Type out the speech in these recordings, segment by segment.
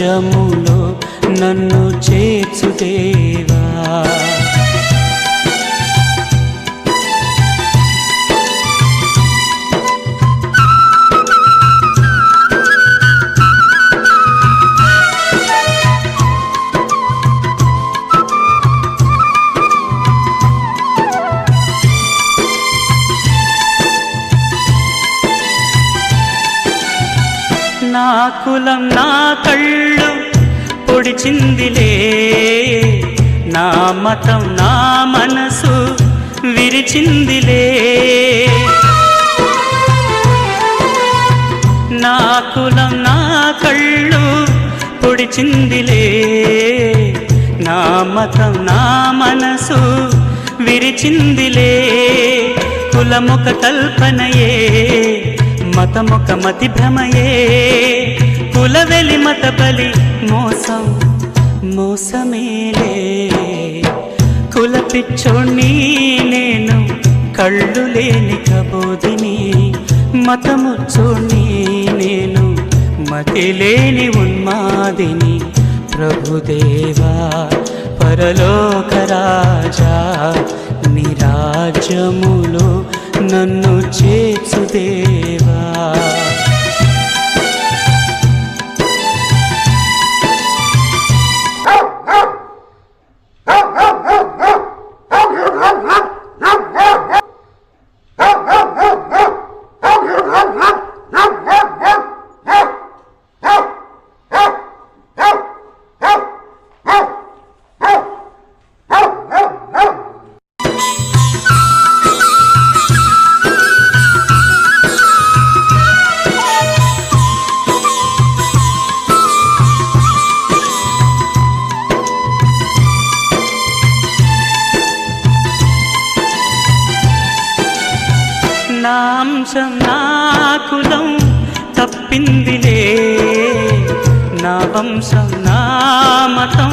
రాజ్యములో నన్ను చేర్చుదేవా నా కులం నా కళ్ళు పొడిచిందిలే. నా మతం నా మనసు విరిచిందిలే. నా కులం నా కళ్ళు పొడిచిందిలే. నా మతం నా మనసు విరిచిందిలే. కులముఖ కల్పనయే. మతమొక మతి భ్రమయే. కులవెలి మత బలి మోసం మోసమేలే. కుల పిచ్చోణ్ణి నేను కళ్ళు లేని కబోదిని మతము నేను మతి లేని ఉన్మాదిని. ప్రభుదేవా పరలోక రాజా నిరాజ్యములో నన్ను చేర్చుదేవా. నా అంశం కులం తప్పిందిలే. నా వంశం నా మతం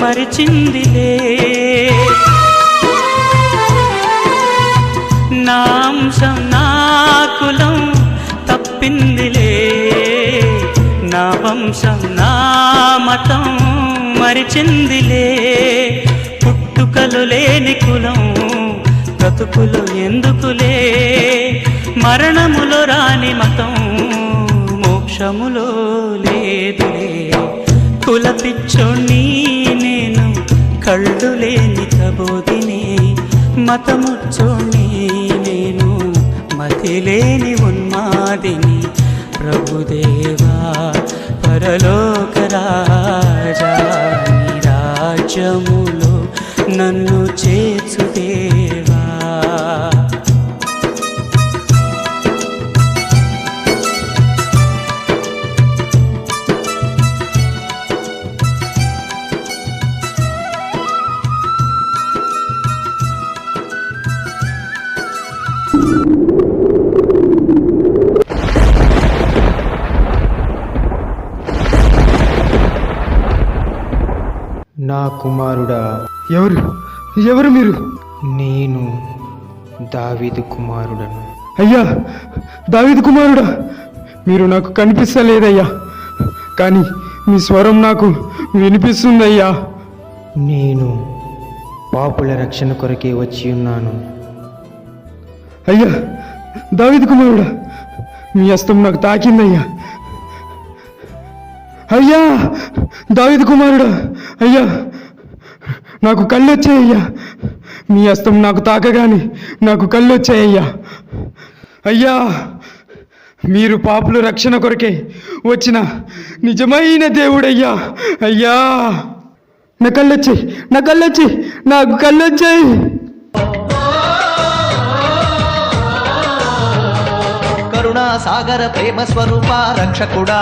మరిచిందిలే. నాంశం నా కులం తప్పిందిలే. నా వంశం నా మతం మరిచిందిలే. పుట్టుకలు లేని కులం బ్రతుకులు ఎందుకులే? మరణములో రాని మతం మోక్షములో లేదులే. కుల పిచ్చోణ్ణి నేను కళ్ళు లేని కబోదిని మతము నేను మతి లేని ఉన్మాదిని. ప్రభుదేవా పరలోక రాజా రాజ్యములో నన్ను చేర్చుదేవా. నా కుమారుడా. ఎవరు? ఎవరు మీరు? నేను దావీదు కుమారుడను. అయ్యా దావిద్ కుమారుడా. మీరు నాకు కనిపిస్తలేదయ్యా. కానీ మీ స్వరం నాకు వినిపిస్తుందయ్యా. నేను పాపుల రక్షణ కొరకే వచ్చి ఉన్నాను. అయ్యా దావిద్ కుమారుడా మీ హస్తం నాకు తాకిందయ్యా. అయ్యా దావిద కుమారుడు అయ్యా నాకు కళ్ళు వచ్చాయ్యా మీ హస్తం నాకు తాకగాని నాకు కళ్ళు వచ్చాయ్యా అయ్యా మీరు పాపులు రక్షణ కొరకే వచ్చిన నిజమైన దేవుడయ్యా. అయ్యా నా కళ్ళొచ్చాయి నా కళ్ళొచ్చాయి నాకు కళ్ళొచ్చాయి. కరుణా సాగర ప్రేమ స్వరూప రక్షకుడా.